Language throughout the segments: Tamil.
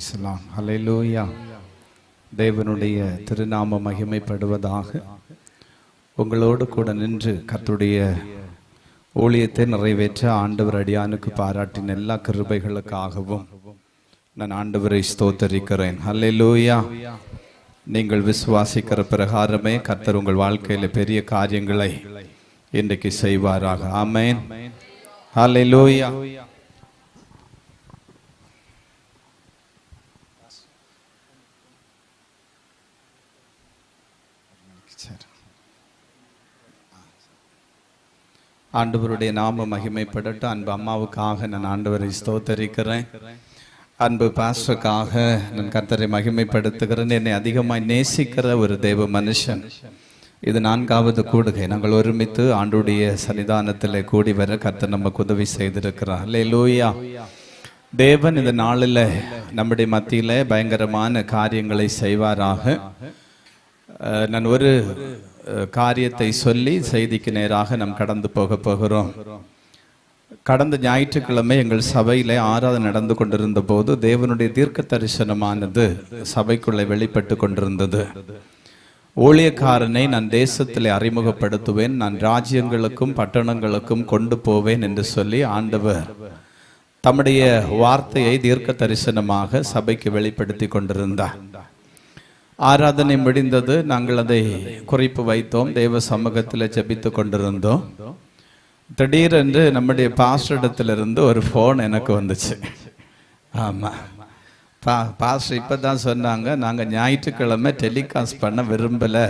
பிரைஸ்லாம் ஹalleluya. தேவனுடைய திருநாம மகிமைப்படுவதாக. உங்களோடு கூட நின்று கத்துடைய ஊழியத்தை நிறைவேற்ற ஆண்டவர் அடியானுக்கு பாராட்டின எல்லா கிருபைகளுக்காகவும் நான் ஆண்டவரை ஸ்தோத்தரிக்கிறேன். ஹalleluya. நீங்கள் விசுவாசிக்கிற பிரகாரமே கர்த்தர் உங்கள் வாழ்க்கையில பெரிய காரியங்களை இன்றைக்கு செய்வாராக. ஆமேன். ஹalleluya. ஆண்டவருடைய நாம மகிமைப்படட்டும். அன்பு அம்மாவுக்காக நான் ஆண்டவரை ஸ்தோத்தரிக்கிறேன். அன்பு பாஸ்டருக்காக நான் கர்த்தரை மகிமைப்படுத்துகிறேன். என்னை அதிகமாய் நேசிக்கிற ஒரு தேவ மனுஷன். இது நான்காவது கூடுகை. நாங்கள் ஒருமித்து ஆண்டுடைய சன்னிதானத்தில் கூடி வர கர்த்தர் நமக்கு உதவி செய்திருக்கிறார். இல்லை லூயா தேவன் இந்த நாளில் நம்முடைய மத்தியில் பயங்கரமான காரியங்களை செய்வாராக. நான் ஒரு காரியத்தை சொல்லி செய்திக்கு நேராக நாம் கடந்து போக போகிறோம். கடந்த ஞாயிற்றுக்கிழமை எங்கள் சபையில் ஆராதனை நடந்து கொண்டிருந்த போது தேவனுடைய தீர்க்க தரிசனமானது சபைக்குள்ளே வெளிப்பட்டு கொண்டிருந்தது. ஊழியக்காரனை நான் தேசத்தில் அறிமுகப்படுத்துவேன் நான் ராஜ்யங்களுக்கும் பட்டணங்களுக்கும் கொண்டு போவேன் என்று சொல்லி ஆண்டவர் தம்முடைய வார்த்தையை தீர்க்க தரிசனமாக சபைக்கு வெளிப்படுத்தி கொண்டிருந்தார். ஆராதனை முடிந்தது. நாங்கள் அதை குறிப்பு வைத்தோம். தெய்வ சமூகத்தில் ஜெபித்து கொண்டிருந்தோம். திடீரென்று நம்முடைய பாஸ்டரிடத்திலிருந்து ஒரு ஃபோன் எனக்கு வந்துச்சு. ஆமாம் பா பாஸ்டர் இப்போ தான் சொன்னாங்க நாங்கள் ஞாயிற்றுக்கிழமை டெலிகாஸ்ட் பண்ண விரும்பலை.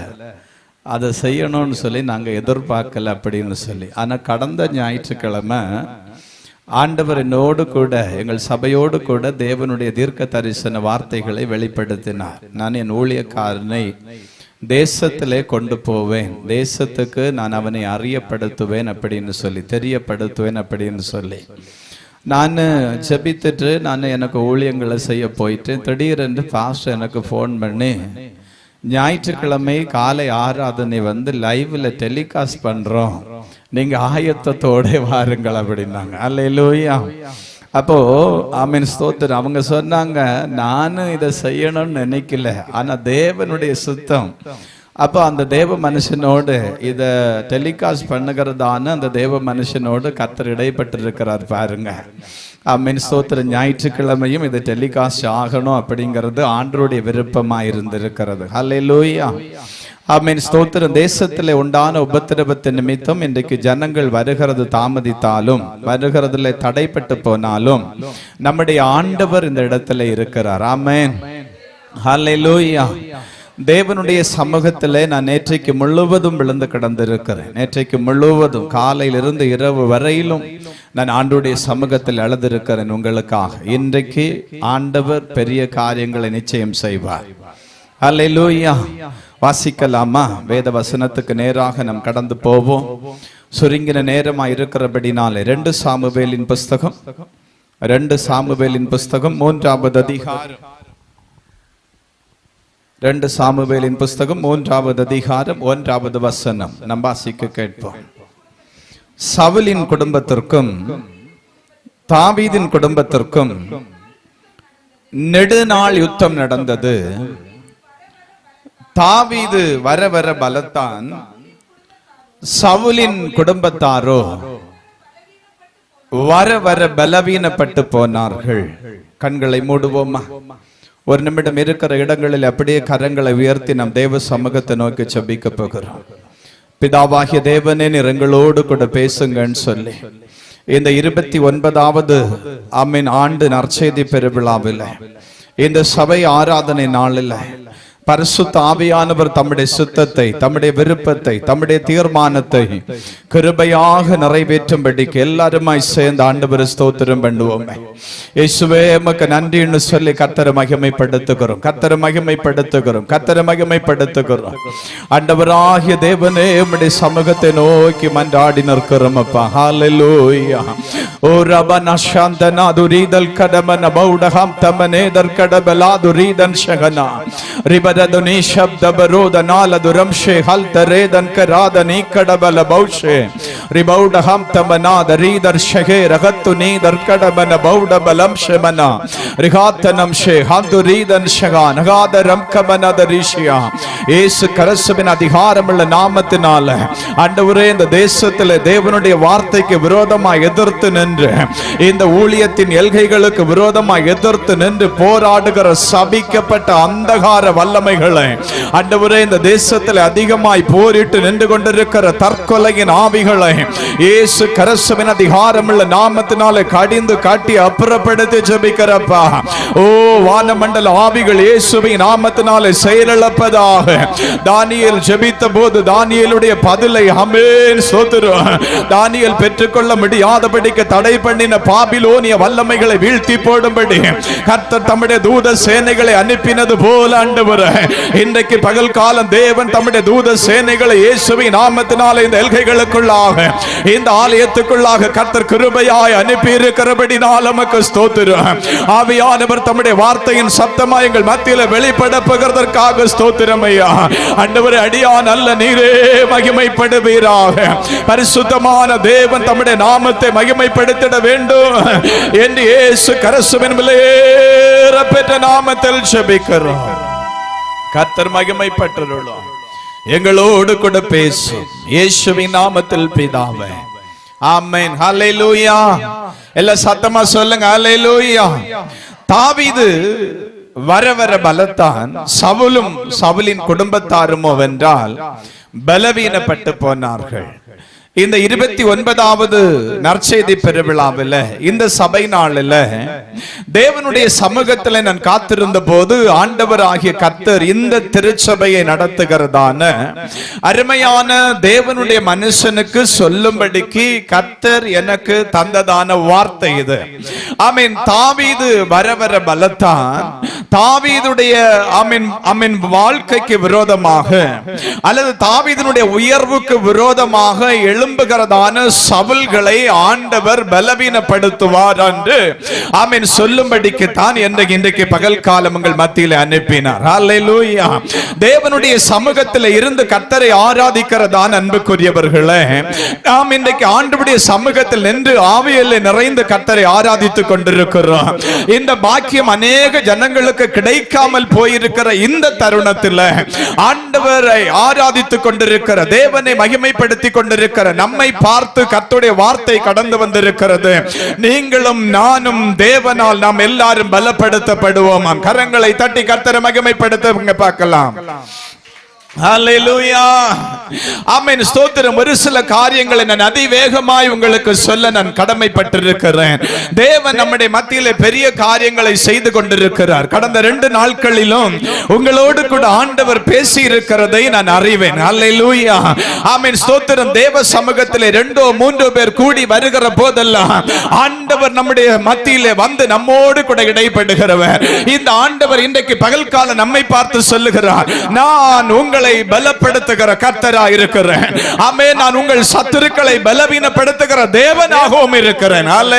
அதை செய்யணும்னு சொல்லி நாங்கள் எதிர்பார்க்கல அப்படின்னு சொல்லி. ஆனால் கடந்த ஞாயிற்றுக்கிழமை ஆண்டவர் என்னோடு கூட எங்கள் சபையோடு கூட தேவனுடைய தீர்க்க தரிசன வார்த்தைகளை வெளிப்படுத்தினார். நான் என் ஊழியக்காரனை தேசத்திலே கொண்டு போவேன். தேசத்துக்கு நான் அவனை அறியப்படுத்துவேன் அப்படின்னு சொல்லி தெரியப்படுத்துவேன் அப்படின்னு சொல்லி. நான் ஜபித்துட்டு நான் எனக்கு ஊழியங்களை செய்ய போயிட்டு திடீரென்று ஃபாஸ்ட் எனக்கு ஃபோன் பண்ணி ஞாயிற்றுக்கிழமை காலை ஆராதனை வந்து லைவ்ல டெலிகாஸ்ட் பண்றோம். நீங்க ஆயத்தத்தோட வாருங்கள் அப்படின்னாங்க அல்லேலூயா. அப்போ ஆமீன் ஸ்தோத்திரம். அவங்க சொன்னாங்க நானும் இதை செய்யணும்னு நினைக்கல. ஆனா தேவனுடைய சுத்தம். அப்போ அந்த தேவ மனுஷனோடு இதை டெலிகாஸ்ட் பண்ணுகிறதான அந்த தேவ மனுஷனோடு கத்தர் இடைப்பட்டிருக்கிறார் பாருங்க. அம்மின் ஸ்தோத்திர ஞாயிற்றுக்கிழமையும் இது டெலிகாஸ்ட் ஆகணும் அப்படிங்கிறது ஆண்டருடைய விருப்பமாக இருந்திருக்கிறது ஹalleluya ஆமீன். ஸ்தோத்திரம். தேசத்திலே உண்டான உபத்திரவத்தின் நிமித்தம் இன்றைக்கு ஜனங்கள் வருகிறது தாமதித்தாலும் வருகிறதுல தடைப்பட்டு போனாலும் நம்முடைய ஆண்டவர் இந்த இடத்துல இருக்கிறார். ஆமேன். ஹalleluya. தேவனுடைய சமூகத்திலே நான் நேற்றைக்கு முழுவதும் விழுந்து கிடந்திருக்கிறேன். நேற்றைக்கு முழுவதும் காலையிலிருந்து இரவு வரையிலும் நான் ஆண்டுடைய சமூகத்தில் அழுதிருக்கிறேன் உங்களுக்காக. இன்றைக்கு ஆண்டவர் பெரிய காரியங்களை நிச்சயம் செய்வார். அல்லேலூயா வாசிக்கலாமா? வேத வசனத்துக்கு நேராக நாம் கடந்து போவோம். சுருங்கின நேரமா இருக்கிறபடினாலே ரெண்டு சாமுவேலின் புஸ்தகம் ரெண்டு சாமுவேலின் புஸ்தகம் மூன்றாவது அதிகாரம். ரெண்டு சாமுவேலின் புஸ்தகம் மூன்றாவது அதிகாரம் ஒன்றாவது வசனம். நம் வாசிக்க கேட்போம். சவுலின் குடும்பத்திற்கும் தாவீதின் குடும்பத்திற்கும் நெடுநாள் யுத்தம் நடந்தது. தாவீது வர வர பலத்தான் சவுலின் குடும்பத்தாரோ வர வர பலவீனப்பட்டு போனார்கள். கண்களை மூடுவோமா? ஒரு நிமிடம் இருக்கிற இடங்களில் அப்படியே கரங்களை உயர்த்தி நம் தேவ சமூகத்தை நோக்கி செபிக்க போகிறோம். பிதாவாகிய தேவனே நிறங்களோடு கூட பேசுங்கன்னு சொல்லி இந்த இருபத்தி ஒன்பதாவது அம்மின் ஆண்டு நற்செய்தி பெருவிழாவில் இந்த சபை ஆராதனை நாளில் பரிசுத்த ஆவியானவர் தம்முடைய சுத்தத்தை தம்முடைய விருப்பத்தை தம்முடைய தீர்மானத்தை கிருபையாக நிறைவேற்றும்படிக்கு எல்லாருமாய் சேர்ந்து ஆண்டவர் ஸ்தோத்திரம் பண்ணுவோமே. இயேசுவே எமக்கு நன்றின்னு சொல்லி கத்தரை மகிமைப்படுத்துகிறோம். கத்தரை மகிமைப்படுத்துகிறோம். கத்தரை மகிமைப்படுத்துகிறோம். ஆண்டவராகிய தேவனே உம்முடைய சமூகத்தை நோக்கி மன்றாடி நிற்கிறோம் அப்பா. ஹalleluya ஓ ரபன சாந்தனா துரீதல் கடமன பௌடகம் தமனேதர் கடபலா துரீதன் ஷகனா ரிபரதுனி ಶಬ್ದ ಬರೋದ ನಾಲದು ರಂಶೆ ಹಲ್ತರೇದನ್ ಕರಾದ ನೀ ಕಡಬಲ ಬಹುಶೆ ರಿಬೌಡಹಂ ತಮನಾದ ರೀದರ್ಶಗೆ ರಗತ್ತು ನೀದರ್ಕಡಮನ ಬೌಡಬಲಂ ಶಮನ ரிகாத்தனம்ஷே ஹந்து ரீதன் ஷகா நகாத ரம்கமனத ரிஷியா இயேசு கரசுவின் அதிகாரமுள்ள நாமத்தினால ஆண்டவரே இந்த தேசத்துல தேவனுடைய வார்த்தைக்கு விரோதமா எதிர்த்து நின்று இந்த ஊழியத்தின் எல்கைகளுக்கு விரோதமா எதிர்த்து நின்று போராடுகிற சபிக்கப்பட்ட அந்தகார கடமைகளை. அண்டவரே இந்த தேசத்தில் அதிகமாய் போரிட்டு நின்று கொண்டிருக்கிற தற்கொலையின் ஆவிகளை இயேசு கரசுவின் அதிகாரமுள்ள நாமத்தினால கடிந்து காட்டி அப்புறப்படுத்தி ஜெபிக்கிறப்பா. ஓ வானமண்டல ஆவிகள் இயேசுவின் நாமத்தினாலே செயலிழப்பதாக. தானியல் ஜெபித்த போது தானியலுடைய பதிலை அமேன் சோதரும் தானியல் பெற்றுக்கொள்ள முடியாதபடிக்கு தடை பண்ணின பாபிலோனிய வல்லமைகளை வீழ்த்தி போடும்படி. கர்த்தர் தம்முடைய தூத சேனைகளை அனுப்பினது போல ஆண்டவரே இன்றைக்கு பகல் காலம் தேவன் தம்முடைய தூத சேனைகளை இயேசுவின் நாமத்தினால இந்த எல்கைகளுக்குள்ளாக இந்த ஆலயத்துக்குள்ளாக கர்த்தர் கிருபையாய் அனுப்பி இருக்கிறபடினால் நமக்கு ஸ்தோத்திரம். ஆவியானவர் தம்முடைய வார்த்தையின் சத்தமா எங்கள் மத்தியில வெளிப்பட பகிறதற்காக ஸ்தோத்திரம் ஐயா. அண்டவர் அடியான் அல்ல நீரே மகிமைப்படுவீராக. பரிசுத்தமான தேவன் தம்முடைய நாமத்தை மகிமைப்படுத்திட வேண்டும் என்று இயேசு கரசுவின் விலையேற பெற்ற நாமத்தில் ஜெபிக்கிறோம். கத்தர் மகிமைப்பட்டுள்ளோம் எங்களோடு கூட பேசும். இயேசுவின் நாமத்தில் பிதாவே. ஆமென். ஹalleluya. எல்லாம் சத்தமா சொல்லுங்க. ஹalleluya. தாவீது வர வர பலத்தான் சவுலும் சவுலின் குடும்பத்தாருமோ வென்றால் பலவீனப்பட்டு போனார்கள். இந்த இருபத்தி ஒன்பதாவது நற்செய்தி பெருவிழாவில் இந்த சபை நாளில் தேவனுடைய சமூகத்தில் நான் காத்திருந்த போது ஆண்டவர் ஆகிய கத்தர் இந்த திருச்சபையை நடத்துகிறதான அருமையான தேவனுடைய மனுஷனுக்கு சொல்லும்படிக்கு கத்தர் எனக்கு தந்ததான வார்த்தை இது. ஆமீன். தாவீது வர வர பலத்தான் தாவீதுடைய ஆமீன் ஆமீன் வாழ்க்கைக்கு விரோதமாக அல்லது தாவீதனுடைய உயர்வுக்கு விரோதமாக எழு எலும்புகிறதான சவுல்களை ஆண்டவர் பலவீனப்படுத்துவார் என்று ஆமீன் சொல்லும்படிக்கு தான் இன்றைக்கு இன்றைக்கு பகல் காலம் உங்கள் மத்தியில் அனுப்பினார். அல்லேலூயா தேவனுடைய சமூகத்தில் இருந்து கத்தரை ஆராதிக்கிறதான் அன்புக்குரியவர்களே நாம் இன்றைக்கு ஆண்டுடைய சமூகத்தில் நின்று ஆவியில் நிறைந்து கத்தரை ஆராதித்துக் கொண்டிருக்கிறோம். இந்த பாக்கியம் அநேக ஜனங்களுக்கு கிடைக்காமல் போயிருக்கிற இந்த தருணத்தில் ஆண்டவரை ஆராதித்துக் கொண்டிருக்கிற தேவனை மகிமைப்படுத்திக் கொண்டிருக்கிற நம்மை பார்த்து கத்துடைய வார்த்தை கடந்து வந்திருக்கிறது. நீங்களும் நானும் தேவனால் நாம் எல்லாரும் பலப்படுத்தப்படுவோமாம். கரங்களை தட்டி கத்தரை மகிமைப்படுத்த பார்க்கலாம். ஆமென் ஸ்தோத்திரம். ஒரு சில காரியங்களை நான் அதிவேகமாய் உங்களுக்கு சொல்ல நான் கடமைப்பட்டிருக்கிறேன். தேவன் நம்முடைய மத்தியில பெரிய காரியங்களை செய்து கொண்டிருக்கிறார். கடந்த ரெண்டு நாட்களிலும் உங்களோடு கூட ஆண்டவர் பேசி இருக்கிறதை நான் அறிவேன். ஹalleluya ஆமென் ஸ்தோத்திரம். தேவ சமூகத்திலே ரெண்டோ மூன்றோ பேர் கூடி வருகிற போதெல்லாம் ஆண்டவர் நம்முடைய மத்தியில வந்து நம்மோடு கூட இடைப்படுகிறவர். இந்த ஆண்டவர் இன்றைக்கு பகல் கால நம்மை பார்த்து சொல்லுகிறார். நான் உங்கள் பலப்படுத்துகிற கர்த்தரா இருக்கிறேன் ஆமே நான் உங்கள் சத்துருக்களை பலவீனப்படுத்துகிற தேவனாகவும் இருக்கிறேன். அல்ல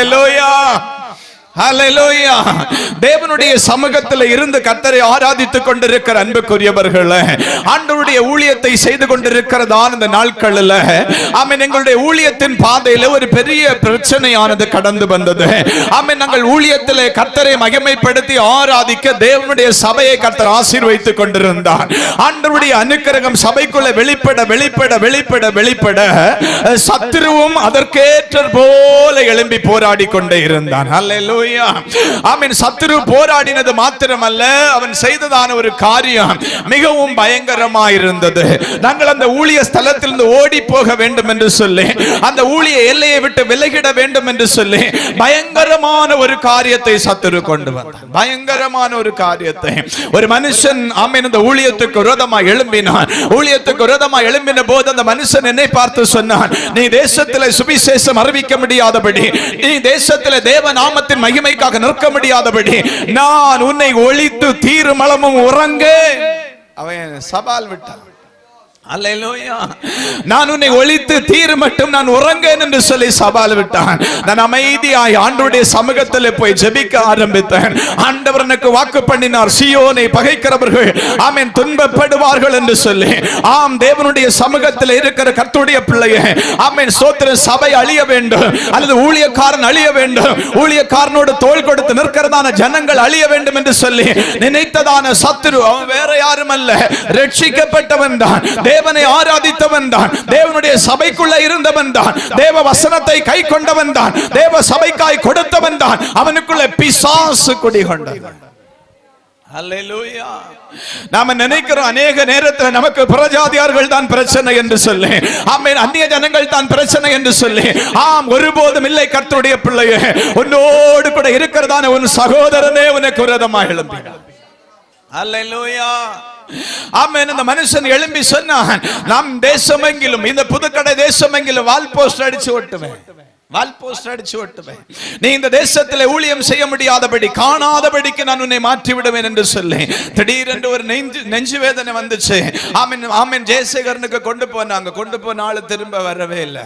தேவனுடைய சமூகத்தில் இருந்து கத்தரை ஆராதித்துக் கொண்டிருக்கிற அன்புக்குரியவர்கள் ஆண்டவருடைய ஊழியத்தை செய்து கொண்டிருக்கிறதான இந்த நாட்களில்? ஆமென் எங்களுடைய ஊழியத்தின் பாதையில ஒரு பெரிய பிரச்சனையானது கடந்து வந்தது. ஆமென் நாங்கள் ஊழியத்தில் கத்தரை மகிமைப்படுத்தி ஆராதிக்க தேவனுடைய சபையை கத்தர் ஆசீர்வைத்துக் கொண்டிருந்தார். ஆண்டவருடைய அனுக்கிரகம் சபைக்குள்ள வெளிப்பட வெளிப்பட வெளிப்பட வெளிப்பட சத்துருவும் அதற்கேற்ற போல எழும்பி போராடி கொண்டே இருந்தான். அல்லேலூயா ஆமென் சத்துரு போராடினது மாத்திரமல்ல அவன் செய்ததான ஒரு காரியம் மிகவும் பயங்கரமா இருந்தது. நாங்கள் அந்த ஊழிய ஸ்தலத்திலிருந்து ஓடி போக வேண்டும் என்று சொல்லி அந்த ஊழிய எல்லையை விட்டு விலகிட வேண்டும் என்று சொல்லி பயங்கரமான ஒரு காரியத்தை சத்துரு கொண்டு வந்தான். பயங்கரமான ஒரு காரியத்தை. ஒரு மனுஷன் ஆமென் இந்த ஊழியத்துக்கு விரோதமா எழும்பினான். ஊழியத்துக்கு விரோதமா எழும்பின போது அந்த மனுஷன் என்னை பார்த்து சொன்னான் நீ தேசத்தில் சுவிசேஷம் அறிவிக்க முடியாதபடி நீ தேசத்தில் தேவ நாமத்தின் மகிமைக்காக நிற்க முடியாதபடி நான் உன்னை ஒழித்து தீருமளமும் உறங்கு. அவன் சவால் விட்டான். நான் உன்னை ஒழித்து தீர் மட்டும் நான் உறங்கேன் என்று சொல்லி சவால் விட்டான். நான் அமைதியாய் ஆண்டவருடைய சமூகத்தில் போய் ஜெபிக்க ஆரம்பித்தேன். ஆண்டவர் எனக்கு வாக்கு பண்ணினார். சியோனை பகைக்கிறவர்கள் ஆமென் துன்பப்படுவார்கள் என்று சொல்லி. ஆம் தேவனுடைய சமூகத்தில் இருக்கிற கர்த்தருடைய பிள்ளையே ஆமென் சோத்திர சபை அழிய வேண்டும் அல்லது ஊழியக்காரன் அழிய வேண்டும் ஊழியக்காரனோடு தோள் கொடுத்து நிற்கிறதான ஜனங்கள் அழிய வேண்டும் என்று சொல்லி நினைத்ததான சத்துரு அவன் வேற யாரும் அல்ல ரட்சிக்கப்பட்டவன் தான். தேவனை ஆராதித்தவன் தான். தேவனுடைய சபைக்குள்ள இருந்தவன் தான். தேவ வசனத்தை கை கொண்டவன் தான். தேவ சபைக்காய் கொடுத்தவன் தான். அவனுக்குள்ள பிசாசு குடிகொண்டவன். நாம நினைக்கிறோம் அநேக நேரத்தில் நமக்கு புறஜாதியார்கள் தான் பிரச்சனை என்று சொல்லி. ஆமென் அந்நிய ஜனங்கள் தான் பிரச்சனை என்று சொல்லி. ஆம் ஒருபோதும் இல்லை கர்த்தருடைய பிள்ளையே. உன்னோடு கூட இருக்கிறதான உன் சகோதரனே உனக்கு விரோதமாக எழும்பினார். அல்லேலூயா ஆமேன். அந்த மனுஷன் எழும்பி சொன்னான் நம் தேசமெங்கிலும் இந்த புதுக்கடை தேசமெங்கிலும் வால் போஸ்ட் அடிச்சு ஓட்டுவேன் வால் போஸ்ட் அடிச்சு ஓட்டுவேன் நீ இந்த தேசத்தில் ஊழியம் செய்ய முடியாதபடி காணாதபடிக்கு நான் உன்னை மாற்றி விடுவேன் என்று சொல்லி. திடீரென்று ஒரு நெஞ்சு நெஞ்சு வேதனை வந்துச்சு. ஆமென் ஆமென். ஜெயசேகரனுக்கு கொண்டு போனாங்க. கொண்டு போன ஆளு திரும்ப வரவே இல்லை.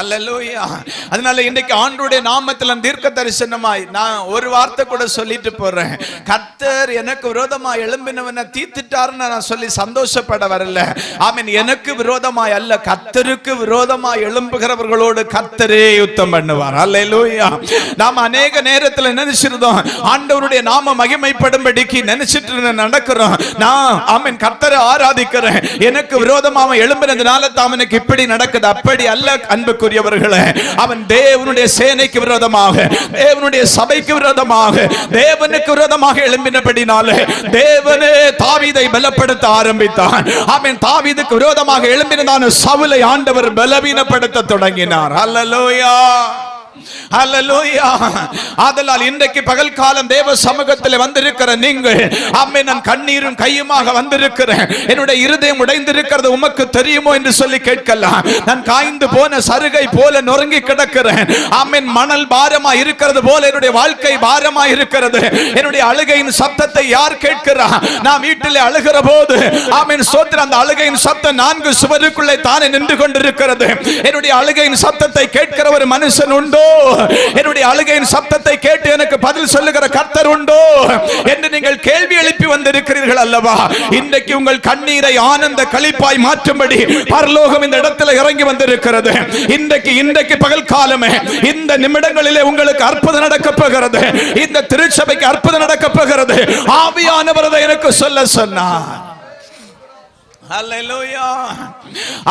அல்லலூயா. அதனால இன்னைக்கு ஆண்டுடைய நாமத்தில் தீர்க்க தரிசனமாய் நான் ஒரு வார்த்தை கூட சொல்லிட்டு போறேன். கர்த்தர் எனக்கு விரோதமா எழும்பினவனை தீத்துட்டாருன்னு நான் சொல்லி சந்தோஷப்பட வரல. ஆமீன். எனக்கு விரோதமாய் அல்ல கர்த்தருக்கு விரோதமாய் எழும்புகிறவர்களோடு கர்த்தரே யுத்தம் பண்ணுவார். அல்லலூயா. நாம் அநேக நேரத்தில் நினைச்சிருந்தோம் ஆண்டவருடைய நாம மகிமைப்படும்படிக்கு நினைச்சிட்டு நடக்கிறோம். நான் ஆமீன் கர்த்தரை ஆராதிக்கிறேன். எனக்கு விரோதமா அவன் எழும்பினதுனால தான் அவனுக்கு இப்படி நடக்குது. அப்படி அல்ல அன்புக்கு அன்புக்குரியவர்களே அவன் தேவனுடைய சேனைக்கு விரோதமாக தேவனுடைய சபைக்கு விரோதமாக தேவனுக்கு விரோதமாக எழும்பினபடினாலே தேவனே தாவிதை பலப்படுத்த ஆரம்பித்தான். அவன் தாவீதுக்கு விரோதமாக எழும்பினதான சவுலை ஆண்டவர் பலவீனப்படுத்த தொடங்கினார். அல்லலோயா ஆதலால் இன்றைக்கு பகல் காலம் தேவ சமூகத்தில் வந்திருக்கிற நீங்கள் அம்மை நான் கண்ணீரும் கையுமாக வந்திருக்கிறேன். என்னுடைய இருதயம் உடைந்திருக்கிறது உமக்கு தெரியுமோ என்று சொல்லி கேட்கலாம். நான் காய்ந்து போன சருகை போல நொறுங்கி கிடக்கிறேன். அம்மின் மணல் பாரமா இருக்கிறது போல என்னுடைய வாழ்க்கை பாரமா இருக்கிறது. என்னுடைய அழுகையின் சத்தத்தை யார் கேட்கிறா? நான் வீட்டில் அழுகிற போது ஆமீன் சோத்திர அந்த அழுகையின் சத்தம் நான்கு சுவருக்குள்ளே தானே நின்று கொண்டிருக்கிறது. என்னுடைய அழுகையின் சத்தத்தை கேட்கிற ஒரு மனுஷன் உண்டோ? என்னுடைய அழுகையின் சத்தத்தை கேட்டு எனக்கு பதில் சொல்லுகிற கர்த்தர் உண்டோ என்று நீங்கள் கேள்வி எழுப்பி வந்திருக்கிறீர்கள் அல்லவா? இன்றைக்கு உங்கள் கண்ணீரை ஆனந்த களிப்பாய் மாற்றும்படி பரலோகம் இந்த இடத்துல இறங்கி வந்திருக்கிறது. இன்றைக்கு இன்றைக்கு பகல் காலமே இந்த நிமிடங்களிலே உங்களுக்கு அற்புதம் நடக்க போகிறது. இந்த திருச்சபைக்கு அற்புதம் நடக்க போகிறது. ஆவியானவர் எனக்கு சொல்ல சொன்னார்.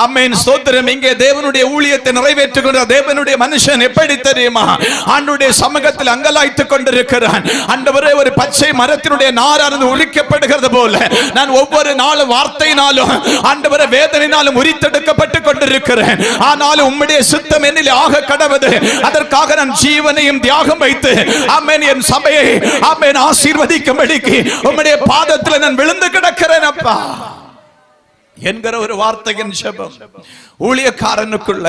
ஆமென் ஸ்தோத்திரம் இங்கே தேவனுடைய ஊழியத்தை நிறைவேற்றுகிற தேவனுடைய மனுஷன் எப்படி தெரியுமா? ஆண்டுடைய சமூகத்தில் அங்கலாய்த்துக் கொண்டிருக்கிறான். ஆண்டவரே ஒரு பச்சை மரத்தினுடைய நாரானது உரிக்கப்படுகிறது போல. நான் ஒவ்வொரு நாளும் வார்த்தையினாலும் ஆண்டவரே வேதனையினாலும் உரித்தெடுக்கப்பட்டு கொண்டிருக்கிறேன். ஆனாலும் உம்முடைய சித்தம் என்னில் ஆக கடவுது. அதற்காக நான் ஜீவனையும் தியாகம் வைத்து ஆமென் என் சபையை ஆமென் ஆசீர்வதிக்கும்படிக்கு உம்முடைய பாதத்தில் நான் விழுந்து கிடக்கிறேன் அப்பா. என்கிற ஒரு வார்த்தையின் ஜெபம் ஊழியக்காரனுக்குள்ள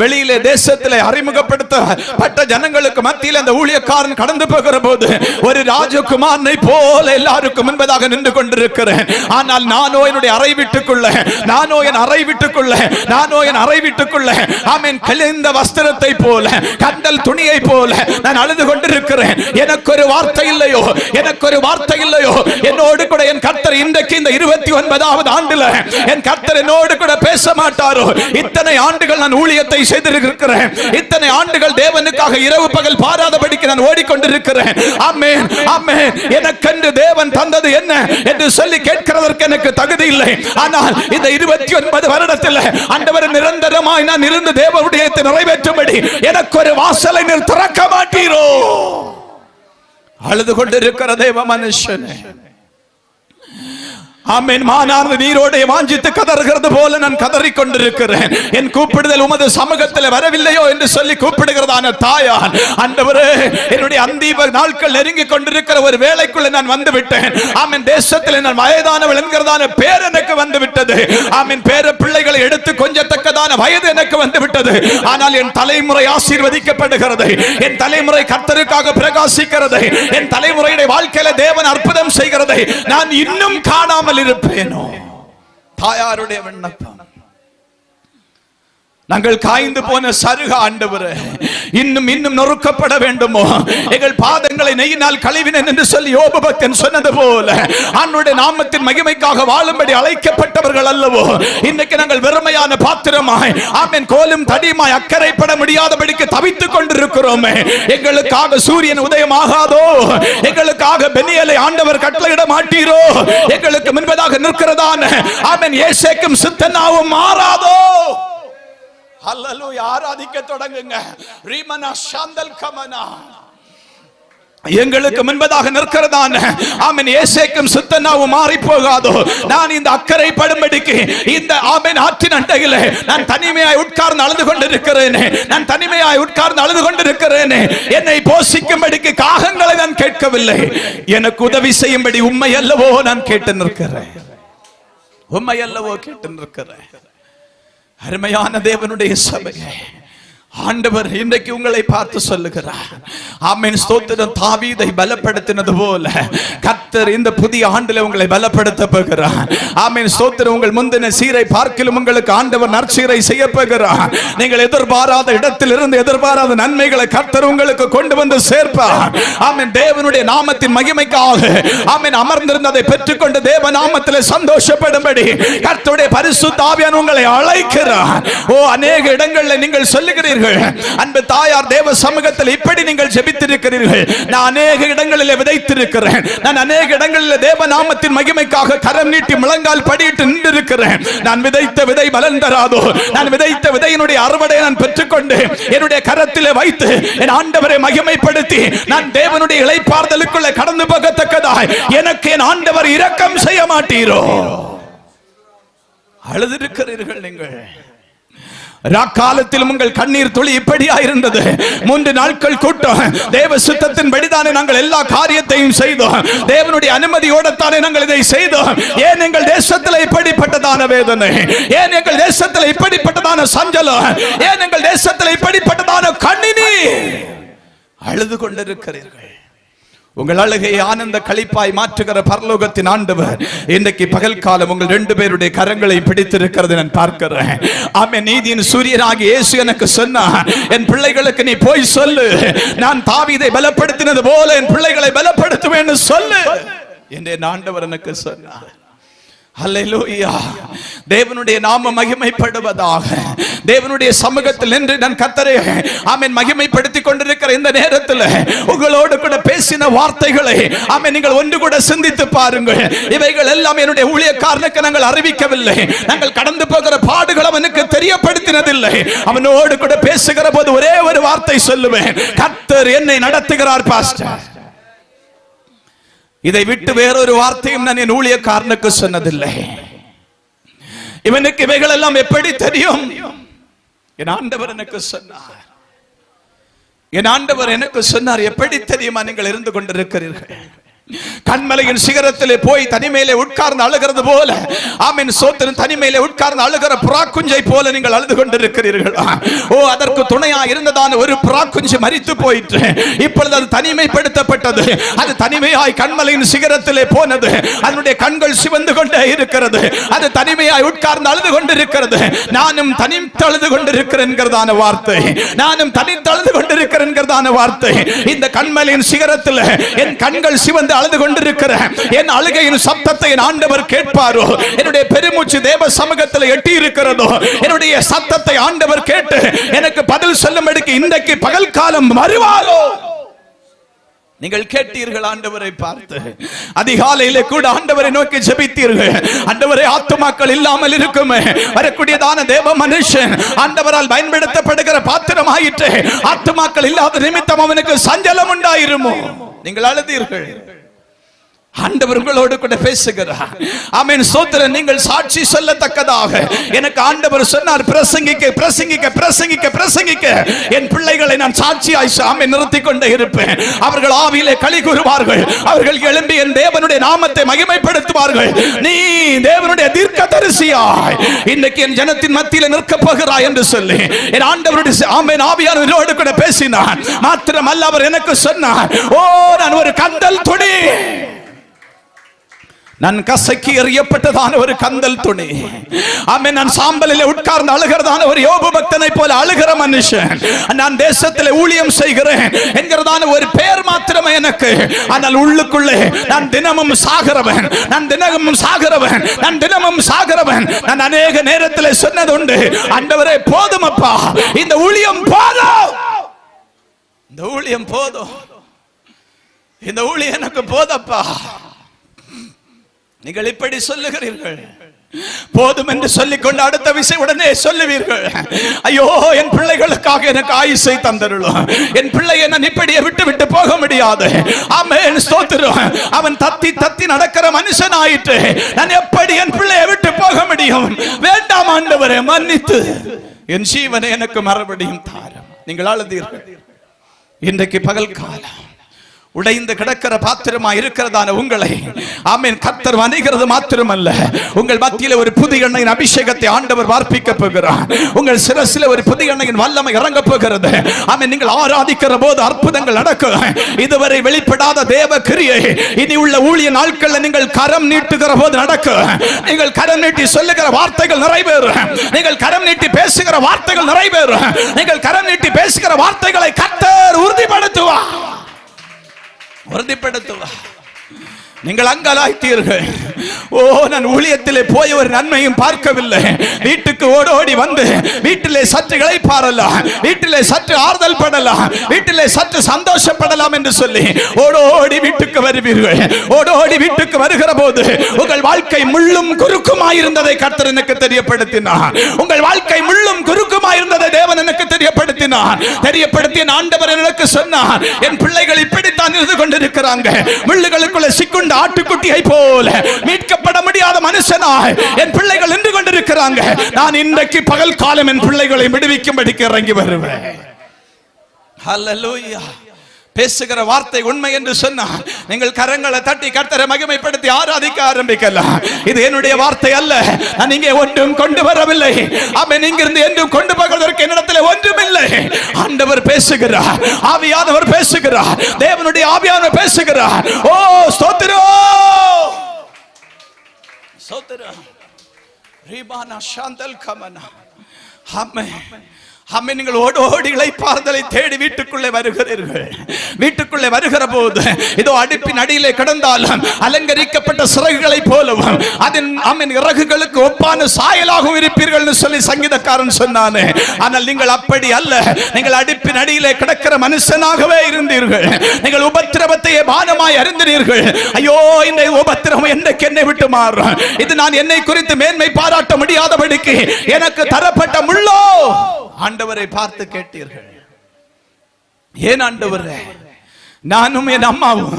வெளியிலே தேசத்திலே அறிமுகப்படுத்தப்பட்ட ஜனங்களுக்கு மத்தியில் அந்த ஊழியக்காரன் கடந்து போகிற போது ஒரு ராஜகுமாரனை போல எல்லாருக்கும் முன்பதாக நின்று கொண்டிருக்கிறேன். ஆனால் நானோ என்னுடைய அறை வீட்டுக்குள்ள நானோ என் அறை வீட்டுக்குள்ள நானோ என் அறை வீட்டுக்குள்ள ஆமென் கலிந்த வஸ்திரத்தை போல கண்டல் துணியை போல நான் அழுது கொண்டிருக்கிறேன். எனக்கு ஒரு வார்த்தை இல்லையோ எனக்கு ஒரு வார்த்தை இல்லையோ என்னோடு கூட என் கர்த்தர் இன்றைக்கு இந்த இருபத்தி ஒன்பதாவது ஆண்டுல என் கர்த்தர் என்னோடு கூட பேச மாட்டாரோ இத்தனை ஆண்டுகள் நான் ஊழியத்தை செய்திருக்கிறேன். இத்தனை ஆண்டுகள் தேவனுக்காக இரவு பகல் பாராதபடிக்கு நான் ஓடிக்கொண்டிருக்கிறேன். ஆமென் ஆமென். எனக்கென்று தேவன் தந்தது என்ன என்று சொல்லி கேட்கிறதற்கு எனக்கு தகுதி இல்லை. ஆனால் இந்த இருபத்தி ஒன்பது வருடத்தில் ஆண்டவர் நிரந்தரமாய் நான் இருந்து தேவ உடையத்தை நிறைவேற்றும்படி எனக்கு ஒரு வாசலை நீர் திறக்க மாட்டீரோ? அழுது கொண்டிருக்கிற தேவ மனுஷனே. ஆமென். மானார்ந்த நீரோடே வாஞ்சித்து கதறுகிறது போல நான் கதறி கொண்டிருக்கிறேன். என் கூப்பிடுதல் உமது சமூகத்தில் வரவில்லையோ என்று சொல்லி கூப்பிடுகிறதான தாயான். அண்டவரே என்னுடைய அந்தீப நாட்கள் நெருங்கி கொண்டிருக்கிற ஒரு வேலைக்குள்ள நான் வந்து விட்டேன் ஆமென். தேசத்தில் நான் வயதானவள் என்கிறதான பேர் எனக்கு வந்து விட்டது ஆமென். பேர பிள்ளைகளை எடுத்து கொஞ்சத்தக்கதான வயது எனக்கு வந்து விட்டது ஆனால் என் தலைமுறை ஆசீர்வதிக்கப்படுகிறது. என் தலைமுறை கர்த்தருக்காக பிரகாசிக்கிறது. என் தலைமுறையுடைய வாழ்க்கையில தேவன் அற்புதம் செய்கிறது. நான் இன்னும் காணாமல் இல்லாமல் இருப்பேனோ தாயாருடைய விண்ணப்பம். நாங்கள் காய்ந்து போன சருக ஆண்டவர் இன்னும் இன்னும் நொறுக்கப்பட வேண்டுமோ? எங்கள் பாதங்களை நெய்யினால் கழுவினேன் என்று சொல்லி யோபபக்தன் சொன்னது போல ஆண்டுடைய நாமத்தின் மகிமைக்காக வாழும்படி அழைக்கப்பட்டவர்கள் அல்லவோ? இன்னைக்கு நாங்கள் வெறுமையான பாத்திரமாய் ஆமென் கோலும் தடியுமாய் அக்கறைப்பட முடியாதபடிக்கு தவித்துக் கொண்டிருக்கிறோமே. எங்களுக்காக சூரியன் உதயமாகாதோ எங்களுக்காக பெனியலை ஆண்டவர் கட்டளையிட மாட்டீரோ? எங்களுக்கு முன்பதாக நிற்கிறதான ஆமென் ஏசேக்கும் சித்தனாவும் மாறாதோ? ஹalleluya ஆராதிக்க தொடங்குங்க. ரீமனா சாந்தல் கமனா. எங்களுக்கு முன்பதாக நிற்கிறதான. ஆமென். ஏசேக்கும் சுத்தனாவும் மாறி போகாதோ நான் இந்த அக்கறை படும்படிக்கு இந்த ஆமென் ஆற்றின் அண்டையில் நான் தனிமையாய் உட்கார்ந்து அழுது கொண்டிருக்கிறேனே. நான் தனிமையாய் உட்கார்ந்து அழுது கொண்டிருக்கிறேனே. என்னை போஷிக்கும்படிக்கு காகங்களை நான் கேட்கவில்லை. எனக்கு உதவி செய்யும்படி உண்மை அல்லவோ நான் கேட்டு நிற்கிறேன். உண்மை அல்லவோ கேட்டு நிற்கிறேன். அருமையான தேவனுடைய சபையை. ஆண்டவர் இன்றைக்கு உங்களை பார்த்து சொல்லுகிறார். ஆமீன். ஸ்தோத்திரம். தாவீதை பலப்படுத்தினது போல கர்த்தர் இந்த புதிய ஆண்டில் உங்களை பலப்படுத்த போகிறார். ஆமீன். ஸ்தோத்திரம். உங்கள் முந்தின சீரை பார்க்கிலும் உங்களுக்கு ஆண்டவர் நற்சீரை செய்ய போகிறார். நீங்கள் எதிர்பாராத இடத்தில் இருந்து எதிர்பாராத நன்மைகளை கர்த்தர் உங்களுக்கு கொண்டு வந்து சேர்ப்பார். ஆமீன். தேவனுடைய நாமத்தின் மகிமைக்காக ஆமென் அமர்ந்திருந்ததை பெற்றுக்கொண்டு தேவ நாமத்தில் சந்தோஷப்படும்படி கர்த்தருடைய பரிசு தாவியான் உங்களை அழைக்கிறார். ஓ அநேக இடங்களில் நீங்கள் சொல்லுகிறீர்கள் இருக்கிறீர்கள். அன்பு தாயார் தேவ சமூகத்தில் இப்படி நீங்கள் ஜெபித்திருக்கிறீர்கள். நான் அநேக இடங்களில் விதைத்திருக்கிறேன். நான் அநேக இடங்களில் தேவ நாமத்தின் மகிமைக்காக கரம் நீட்டி முழங்கால் படியிட்டு நின்றிருக்கிறேன். நான் விதைத்த விதை பலன் தராதோ? நான் விதைத்த விதையினுடைய அறுவடை நான் பெற்றுக்கொண்டு என்னுடைய கரத்திலே வைத்து என் ஆண்டவரை மகிமைப்படுத்தி நான் தேவனுடைய இளைப்பாறுதலுக்குள்ள கடந்து போகத்தக்கதாய் எனக்கு என் ஆண்டவர் இரக்கம் செய்ய மாட்டீரோ? அழுதிருக்கிறீர்கள் நீங்கள். ராக்காலத்திலும் உங்கள் கண்ணீர் துளி இப்படியா இருந்தது. மூன்று நாட்கள் கூட்டம். தேவ சுத்தத்தின் படிதானே நாங்கள் எல்லா காரியத்தையும் செய்தோம். தேவனுடைய அனுமதியோடத்தானே நாங்கள் இதை செய்தோம். ஏன் எங்கள் தேசத்தில் இப்படிப்பட்டதான வேதனை? ஏன் எங்கள் தேசத்தில் இப்படிப்பட்டதான சஞ்சலம்? ஏன் எங்கள் தேசத்தில் இப்படிப்பட்டதான கண்ணினி அழுது கொண்டிருக்கிறீர்கள். உங்கள் அழுகை ஆனந்த களிப்பாய் மாற்றுகிற பரலோகத்தின் ஆண்டவர் இன்றைக்கு பகல் காலம் உங்கள் ரெண்டு பேருடைய கரங்களை பிடித்திருக்கிறது நான் பார்க்கிறேன். ஆமே நீதியின் சூரியனாகி இயேசு எனக்கு சொன்னார் என் பிள்ளைகளுக்கு நீ போய் சொல்லு. நான் தாவிதை பலப்படுத்தினது போல என் பிள்ளைகளை பலப்படுத்துவேன்னு சொல்லு. என்று என் ஆண்டவர் எனக்கு சொன்னார். அல்லேலூயா தேவனுடைய நாம மகிமைப்படுவதாக. தேவனுடைய சமூகத்தில் நின்று நான் கத்தரை ஆமீன் மகிமைப்படுத்திக் கொண்டிருக்கிற இந்த நேரத்தில் உங்களோடு கூட பேசின வார்த்தைகளை ஆமீன் நீங்கள் ஒன்று கூட சிந்தித்து பாருங்கள். இவைகள் எல்லாம் என்னுடைய ஊழியக்காரனுக்கு நாங்கள் அறிவிக்கவில்லை. நாங்கள் கடந்து போகிற பாடுகள் அவனுக்கு தெரியப்படுத்தினதில்லை. அவனோடு கூட பேசுகிற போது ஒரே ஒரு வார்த்தை சொல்லுவேன். கத்தர் என்னை நடத்துகிறார் பாஸ்டர். இதை விட்டு வேறொரு வார்த்தையும் நான் என் ஊழியக்காரனுக்கு சொன்னதில்லை. இவனுக்கு இவைகள் எல்லாம் எப்படி தெரியும்? என் ஆண்டவர் எனக்கு சொன்னார். என் ஆண்டவர் எனக்கு சொன்னார் எப்படி தெரியுமா நீங்கள் இருந்து கொண்டிருக்கிறீர்கள்? கண்மலையின் சிகரத்திலே போய் தனிமையிலே உட்கார்ந்து அழுகிறது போல. ஆமென் சோத்திரன் தனிமையிலே உட்கார்ந்து அழுகிற புறாக்குஞ்சை போல நீங்கள் அழுது கொண்டிருக்கிறீர்கள். ஓ அதற்கு துணையா இருந்ததான ஒரு புறாக்குஞ்சு மறித்து போயிற்று. இப்பொழுது அது தனிமைப்படுத்தப்பட்டது. அது தனிமையாய் கண்மலையின் சிகரத்திலே போனது. அதனுடைய கண்கள் சிவந்து கொண்டே இருக்கிறது. அது தனிமையாய் உட்கார்ந்து அழுது கொண்டிருக்கிறது. நானும் தனித்து அழுது கொண்டிருக்கிறேன் வார்த்தை. நானும் தனித்து அழுது கொண்டிருக்கிறேன் வார்த்தை. இந்த கண்மலையின் சிகரத்தில் என் கண்கள் சிவந்து அழுது கொண்டிருக்கிற என் அழுகையின் சப்தத்தை என் ஆண்டவர் கேட்பாரோ? என்னுடைய பெருமூச்சு தேவ சமூகத்தில் எட்டி இருக்கிறதோ என்னுடைய சத்தத்தை ஆண்டவர் கேட்டு எனக்கு பதில் சொல்லும்படிக்கு இன்றைக்கு பகல் காலம் வருவாரோ? நீங்கள் கேட்டீர்கள் ஆண்டவரை பார்த்து. அதிகாலையில கூட ஆண்டவரை நோக்கி ஜெபித்தீர்கள். ஆண்டவரை ஆத்துமாக்கள் இல்லாமல் இருக்குமே. வரக்கூடியதான தேவ மனுஷன் ஆண்டவரால் பயன்படுத்தப்படுகிற பாத்திரம் ஆயிற்று ஆத்துமாக்கள் இல்லாத நிமித்தம் அவனுக்கு சஞ்சலம் உண்டாயிருமோ? நீங்கள் அழுதீர்கள். ஆண்டவர் உங்களோடு கூட பேசுகிறார். ஆமீன் சோத்திர நீங்கள் சாட்சி சொல்லத்தக்கதாக. எனக்கு ஆண்டவர் சொன்னார் பிரசங்கிக்க பிரசங்கிக்க பிரசங்கிக்க பிரசங்கிக்க. என் பிள்ளைகளை நான் சாட்சியாய் ஆமென் நிறுத்திக் கொண்டே இருப்பேன். அவர்கள் ஆவியிலே களி கூறுவார்கள். அவர்கள் எழும்பி என் தேவனுடைய நாமத்தை மகிமைப்படுத்துவார்கள். நீ தேவனுடைய தீர்க்க தரிசியாய் இன்னைக்கு என் ஜனத்தின் மத்தியில் நிற்க போகிறாய் என்று சொல்லி என் ஆண்டவருடைய ஆமீன் ஆவியானவரோடு கூட பேசினார். அல்ல அவர் எனக்கு சொன்னார் ஓ நான் ஒரு கந்தல் துணி. நான் கசக்கி எறியப்பட்டதான ஒரு கந்தல் துணி. ஆமே நான் சாம்பலில் உட்கார்ந்து அழுகிறதான ஒரு யோபு பக்தனை போல அழுகிற மனுஷன். நான் தேசத்தில் ஊழியம் செய்கிறேன் என்கிறதான ஒரு பெயர் மாத்திரமே எனக்கு. ஆனால் உள்ளுக்குள்ளே நான் தினமும் சாகிறவன் நான் தினமும் சாகிறவன் நான் தினமும் சாகிறவன். நான் அநேக நேரத்தில் சொன்னது உண்டு அண்டவரே போதும் அப்பா. இந்த ஊழியம் போதும். இந்த ஊழியம் போதும். இந்த ஊழியம் எனக்கு போதப்பா நீங்கள் இப்படி சொல்லுகிறீர்கள். போதும் என்று சொல்லிக் கொண்டு அடுத்த விஷயம் உடனே சொல்லுவீர்கள். ஐயோ என் பிள்ளைகளுக்காக எனக்கு ஆயுசை தந்தருளும். என் பிள்ளையை நான் இப்படியே விட்டு விட்டு போக முடியாது. ஆமென் ஸ்தோத்திரம். அவன் தத்தி தத்தி நடக்கிற மனுஷன் ஆயிட்டு நான் எப்படி என் பிள்ளையை விட்டு போக முடியும்? வேண்டாம் ஆண்டவரே மன்னித்து. என் ஜீவனை எனக்கு மறுபடியும் தாரம். நீங்கள் அழுதீர்கள் இன்றைக்கு பகல் காலம். உடைந்து கிடக்கிற பாத்திரமா இருக்கிறதான உங்களை. ஆமீன். கத்தர் வணிகிறது மாத்திரமல்ல. உங்கள் மத்தியில ஒரு புதிய எண்ணெயின் அபிஷேகத்தை ஆண்டவர் வார்ப்பிக்க போகிறார். உங்கள் சிரசில ஒரு புதிய எண்ணெயின் வல்லமை இறங்க போகிறது. ஆமீன். நீங்கள் ஆராதிக்கிற போது அற்புதங்கள் நடக்கும். இதுவரை வெளிப்படாத தேவ கிரியை இனி உள்ள ஊழிய நாட்கள்ல நீங்கள் கரம் நீட்டுகிற போது நடக்கும். நீங்கள் கரம் நீட்டி சொல்லுகிற வார்த்தைகள் நிறைவேறும். நீங்கள் கரம் நீட்டி பேசுகிற வார்த்தைகள் நிறைவேறும். நீங்கள் கரம் நீட்டி பேசுகிற வார்த்தைகளை கத்தர் உறுதிப்படுத்துவார். உறுதிப்படுத்துவா நீங்கள் அங்கலாய்த்தீர்கள். ஓ நான் ஊழியத்திலே போய் ஒரு நன்மையும் பார்க்கவில்லை. வீட்டுக்கு ஓடோடி வந்து வீட்டிலே சற்று இழைப்பாரலாம் வீட்டிலே சற்று ஆறுதல் படலாம் வீட்டிலே சற்று சந்தோஷப்படலாம் என்று சொல்லி ஓடோடி வீட்டுக்கு வருவீர்கள். ஓடோடி வீட்டுக்கு வருகிற போது உங்கள் வாழ்க்கை முள்ளும் குறுக்குமாயிருந்ததை கர்த்தர் எனக்கு தெரியப்படுத்தினார். உங்கள் வாழ்க்கை முள்ளும் குறுக்குமாயிருந்ததை தேவன் எனக்கு தெரியப்படுத்தினார். தெரியப்படுத்திய ஆண்டவர் எனக்கு சொன்னார் என் பிள்ளைகள் இப்படித்தான் இருந்து கொண்டிருக்கிறாங்க. முள்ளுகளுக்குள்ள சிக்குண்டு ஆட்டுக்குட்டியை போல மீட்கப்பட முடியாத மனுஷனாய் என் பிள்ளைகள் நின்று கொண்டிருக்கிறாங்க நான் இன்றைக்கு பகல் காலம் என் பிள்ளைகளை விடுவிக்கும்படிக்கு இறங்கி வருவேன் Hallelujah. பேசுகிற வார்த்தை உண்மை என்று சொன்னால் நீங்கள் கரங்களை தட்டி கர்த்தரை மகிமைப்படுத்தி ஆராதிக்க ஆரம்பிக்கலாம். இது என்னுடைய வார்த்தை அல்ல. நான் இங்கே ஒன்றும் கொண்டு வரவில்லை. அவன் இங்கிருந்து என்றும் கொண்டு போகிறதற்கு என்னிடத்தில் ஒன்றுமில்லை. ஆண்டவர் பேசுகிறார். ஆவியானவர் பேசுகிறார். தேவனுடைய ஆவியானவர் பேசுகிறார். ஓ ஸ்தோத்திரோ ஸ்தோத்திரம். ரீபானா சாந்தல் கமனா. ஆமே அம்மை நீங்கள் ஓடோடி இளைப்பாறுதலை தேடி வீட்டுக்குள்ளே வருகிறீர்கள். வீட்டுக்குள்ளே வருகிற போது இதோ அடுப்பின் அடியிலே கிடந்தாலும் அலங்கரிக்கப்பட்ட சிறகுகளைப் போலவும் அதன் அம்மின் இறகுகளுக்கு ஒப்பான சாயலாகவும் இருப்பீர்கள்னு சொல்லி சங்கீதக்காரன் சொன்னானே. ஆனால் நீங்கள் அப்படி அல்ல. நீங்கள் அடுப்பின் அடியிலே கிடக்கிற மனுஷனாகவே இருந்தீர்கள். நீங்கள் உபத்திரவத்தையே பானமாய் அறிந்தீர்கள் ஐயோ இந்த உபத்திரவம் என்னைக்கு என்னை விட்டு மாறும்? இது நான் என்னை குறித்து மேன்மை பாராட்ட முடியாதபடிக்கு எனக்கு தரப்பட்ட முள்ளோ! ஆண்டவரை பார்த்து கேட்டீர்கள். ஏன் ஆண்டவரே நானும் என் அம்மாவும்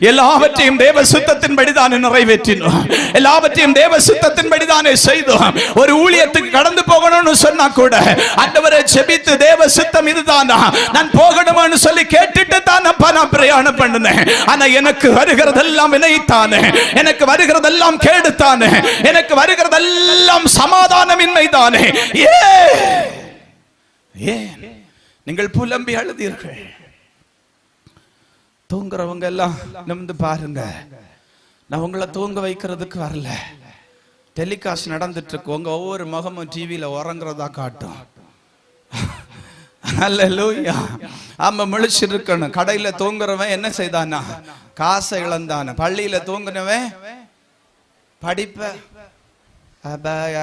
எல்லாவற்றையும் தேவ சுத்தத்தின்படிதானே நிறைவேற்றினோம். எல்லாவற்றையும் தேவ சுத்தத்தின்படிதானே செய்தோம். ஒரு ஊழியத்துக்கு கடந்து போகணும்னு சொன்னா கூட ஆண்டவரை செபித்து தேவ சுத்தம் இதுதானா? நான் போகணும்னு சொல்லி கேட்டுட்டு தான் அப்பா நான் பிரயாணம் பண்ணினேன். ஆனா எனக்கு வருகிறதெல்லாம் வினைத்தானே. எனக்கு வருகிறதெல்லாம் கேடுத்தானே. எனக்கு வருகிறதெல்லாம் சமாதானமின்மை தானே ஏ! ஏன்? நீங்கள் புலம்பி அழுதீர்கள். தூங்குறவங்க எல்லாம் நிமிந்து பாருங்க. நான் உங்களை தூங்க வைக்கிறதுக்கு வரல. டெலிகாஸ்ட் நடந்துட்டு இருக்கு. உங்க ஒவ்வொரு முகமும் டிவியில உறங்குறதா காட்டும். அல்லேலூயா ஆமா முழிச்சிருக்கணும். கடையில தூங்குறவன் என்ன செய்தானா காசை இழந்தான. பள்ளியில தூங்குனவன் படிப்ப அபாய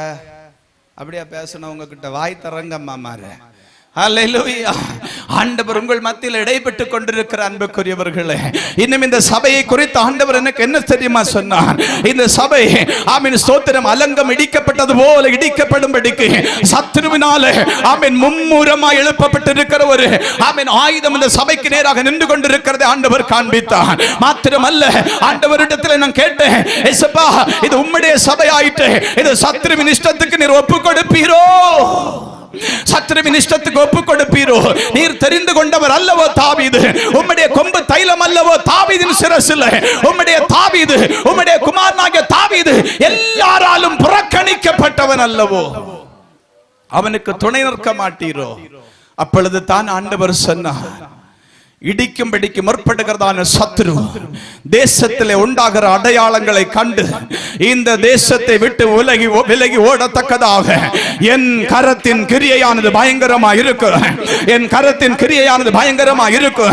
அப்படியா பேசணும் உங்ககிட்ட. வாய் தரங்கம்மா மாறு. ஆண்டவர் உங்கள் மத்தியில் இடைப்பட்டு கொண்டிருக்கிற அன்புக்குரியவர்களே இன்னும் இந்த சபையை குறித்து ஆண்டவர் எனக்கு என்ன தெரியுமா சொன்னார்? இந்த சபை ஆமீன் ஸ்தோத்திரம் அலங்கம் இடிக்கப்பட்டது போல இடிக்கப்படும்படிக்கு சத்ருவினால ஆமீன் மும்முரமாய் எழுப்பப்பட்டிருக்கிற ஒரு ஆமீன் ஆயுதம் இந்த சபைக்கு நேராக நின்று கொண்டிருக்கிறதை ஆண்டவர் காண்பித்தார். மாத்திரமல்ல ஆண்டவரிடத்தில் நான் கேட்டேன் இது உம்முடைய சபை ஆயிட்டு இது சத்ருவின் இஷ்டத்துக்கு நீர் ஒப்பு கொடுப்பீரோ? சத்ருவின் இஷ்டத்துக்கு ஒப்பு கொடுப்பீரோ நீர் தெரிந்து கொண்டவர் அல்லவோ தாவீது? உம்முடைய கொம்பு தைலம் அல்லவோ தாவீதின் சிரசில்? உம்முடைய தாவீது உம்முடைய குமாரனாகிய தாவீது எல்லாராலும் புறக்கணிக்கப்பட்டவன் அல்லவோ? அவனுக்கு துணை நிற்க மாட்டீரோ? அப்பொழுது தான் ஆண்டவர் சொன்னார் இடிக்கும்படிக்கு முற்படுகிறதான சத்ரு தேசத்திலே உண்டாகிற அடையாளங்களை கண்டு இந்த தேசத்தை விட்டு விலகி விலகி ஓடத்தக்கதாக. என் கரத்தின் கிரியையானது பயங்கரமா இருக்கு. என் கரத்தின் கிரியையானது பயங்கரமா இருக்கு.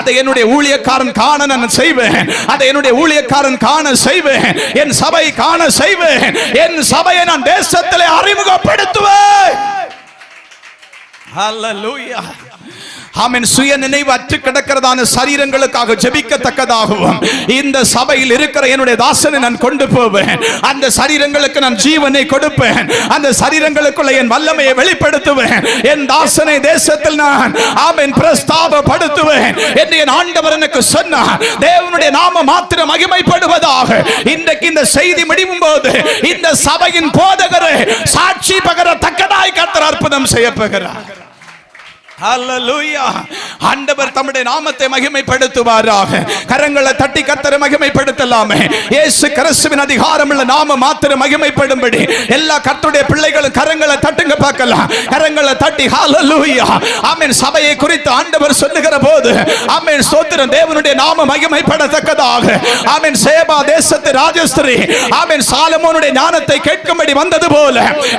அதை என்னுடைய ஊழியக்காரன் காண நான் செய்வேன் அதை என்னுடைய ஊழியக்காரன் காண செய்வேன் என் சபை காண செய்வேன் என் சபையை நான் தேசத்திலே அறிமுகப்படுத்துவேன். Hallelujah. ஆமென் சுய நினைவு அற்று கிடக்கிறதான சரீரங்களுக்காக ஜெபிக்கத்தக்கதாகவும் இந்த சபையில் இருக்கிற என்னுடைய தாசனை நான் கொண்டு போவேன். அந்த சரீரங்களுக்கு நான் ஜீவனை கொடுப்பேன். அந்த சரீரங்களுக்குள்ள என் வல்லமையை வெளிப்படுத்துவேன். என் தாசனை தேசத்தில் நான் ஆமென் பிரஸ்தாபப்படுத்துவேன் என்று என் ஆண்டவர் எனக்கு சொன்னார். தேவனுடைய நாம மாத்திரம் மகிமைப்படுவதாக. இன்றைக்கு இந்த செய்தி முடியும் போது இந்த சபையின் போதகரை சாட்சி பகரத்தக்கதாய் கத்தர் அற்புதம் செய்யப்படுகிறார் ஆண்டவர் தம்முடைய நாமத்தை மகிமைப்படுத்துவாராக. கரங்களை தட்டி கத்தரை மகிமைப்படுத்தலாமே. இயேசு கிறிஸ்துவின் அதிகாரம் உள்ள நாம மாத்திரம் மகிமைப்படும்படி எல்லா கர்த்தருடைய பிள்ளைகளும் கரங்களை தட்டுங்க பார்க்கலாம். கரங்களை தட்டி ஹalleluya ஆமென். சபையை குறித்து ஆண்டவர் சொல்லுகிற போது ஆமென் ஸ்தோத்திரம் தேவனுடைய நாம மகிமைப்படத்தக்கதாக. ஆமென். சேபா தேசத்து ராஜஸ்திரி ஆமென் சாலமோனுடைய ஞானத்தை கேட்கும்படி வந்தது போல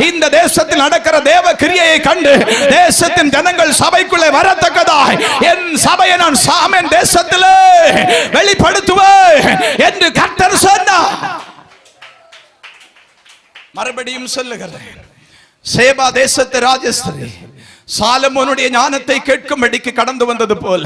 இந்த தேசத்தில் நடக்கிற தேவ கிரியையை கண்டு தேசத்தின் ஜனங்கள் சபை சபைக்குள்ளே வரத்தக்கதாய். என் சபையை நான் சாமன் தேசத்தில் வெளிப்படுத்துவேன் என்று கர்த்தர் சொன்னார். மறுபடியும் சொல்லுகிறேன். சேபா தேசத்து ராஜஸ்திரி. சாலமோனுடைய ஞானத்தை கேட்கும்படிக்கு கடந்து வந்தது போல.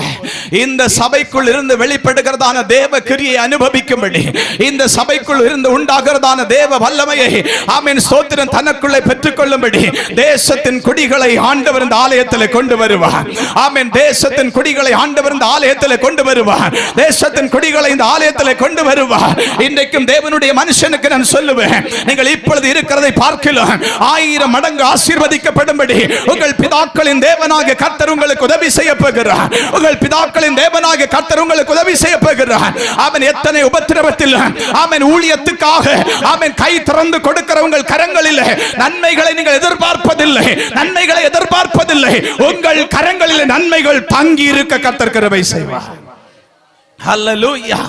இந்த சபைக்குள் இருந்து வெளிப்படுகிறதான தேவ கிரியை அனுபவிக்கும்படி இந்த சபைக்குள் இருந்து உண்டாகிறதான தேவ வல்லமையை ஆமீன் சோத்திரன் தனக்குள்ளே பெற்றுக்கொள்ளும்படி தேசத்தின் குடிகளை ஆண்டவர் இந்த ஆலயத்தில் கொண்டு வருவார். ஆமீன் தேசத்தின் குடிகளை ஆண்டவர் இந்த ஆலயத்தில் கொண்டு வருவார். தேசத்தின் குடிகளை இந்த ஆலயத்தில் கொண்டு வருவார். இன்றைக்கும் தேவனுடைய மனுஷனுக்கு நான் சொல்லுவேன் நீங்கள் இப்பொழுது இருக்கிறதை பார்க்கலாம் ஆயிரம் மடங்கு ஆசீர்வதிக்கப்படும்படி உங்கள் பிதா பிதாக்களின் தேவனாக கர்த்தர் உங்களுக்கு உதவி செய்ய போகிறார் உங்கள் பிதாக்களின் தேவனாக கர்த்தர் உங்களுக்கு உதவி செய்ய போகிறார் அவன் எத்தனை உபத்திரவத்தில் அவன் ஊழியத்துக்காக அவன் கை திறந்து கொடுக்கிற உங்கள் கரங்களில் நன்மைகளை நீங்கள் எதிர்பார்ப்பதில்லை. நன்மைகளை எதிர்பார்ப்பதில்லை. உங்கள் கரங்களில் நன்மைகள் தங்கி இருக்க கர்த்தர் கிருபை செய்வார். ஹல்லலூயா.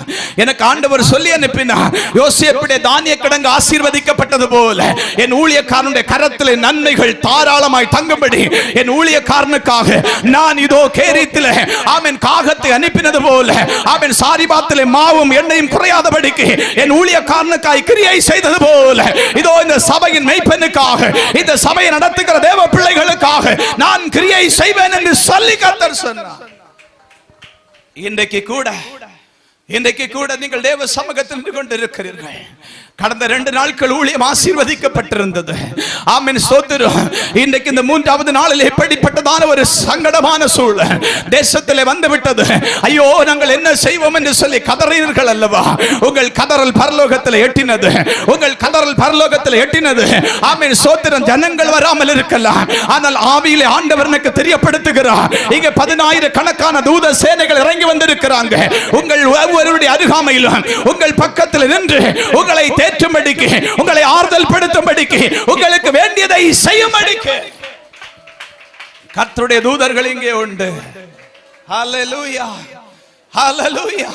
எனக்கு ஆண்டவர் சொல்லி அனுப்பினா யோசேப்புடைய தானிய கிடங்கு ஆசீர்வதிக்கப்பட்டது போல என் ஊழியக்காரனுடைய கரத்தில் நன்மைகள் தாராளமாய் தங்கும்படி என் ஊழியக்காரனுக்காக நான் இதோ கேரித்தில் ஆமென் காகத்தை அனுப்பினது போல ஆமென் சாரிபாத்தில் மாவும் எண்ணெயும் குறையாதபடிக்கு என் ஊழியக்காரனுக்காய் கிரியை செய்தது போல இதோ இந்த சபையின் மெய்ப்பெண்ணுக்காக இந்த சபையை நடத்துகிற தேவ பிள்ளைகளுக்காக நான் கிரியை செய்வேன் என்று சொல்லி கத்தர் சொன்னார். இன்றைக்கு கூட இன்றைக்கு கூட நீங்கள் தேவ சமூகத்தில் நின்று கொண்டிருக்கிறீர்கள். கடந்த ரெண்டு நாட்கள் ஊழியம் ஆசீர்வதிக்கப்பட்டிருந்தது. ஆமென் சோத்திரம். இன்றைக்கு இந்த மூன்றாவது நாளில் எப்படிப்பட்டதான ஒரு சங்கடமான சூழல். தேசத்திலே வந்து விட்டது ஐயோ நாங்கள் என்ன செய்வோம் என்று சொல்லி கதறினீர்கள் அல்லவா? உங்கள் கதறல் பரலோகத்தில் எட்டினது. உங்கள் கதறல் பரலோகத்தில் எட்டினது. ஆமென் சோத்திரம். ஜனங்கள் வராமல் இருக்கலாம். ஆனால் ஆவியிலே ஆண்டவர் எனக்கு தெரியப்படுத்துகிறார். இங்க பதினாயிர கணக்கான தூத சேனைகள் இறங்கி வந்திருக்கிறாங்க. உங்கள் ஒவ்வொருடைய அருகாமையிலும் உங்கள் பக்கத்தில் நின்று உங்களை தேற்றும்படிக்கு உங்களை ஆறுதல் படுத்தும்படிக்கு உங்களுக்கு வேண்டியதை செய்யும்படிக்கு. கத்தருடைய தூதர்கள் இங்கே உண்டு. ஹalleluya ஹalleluya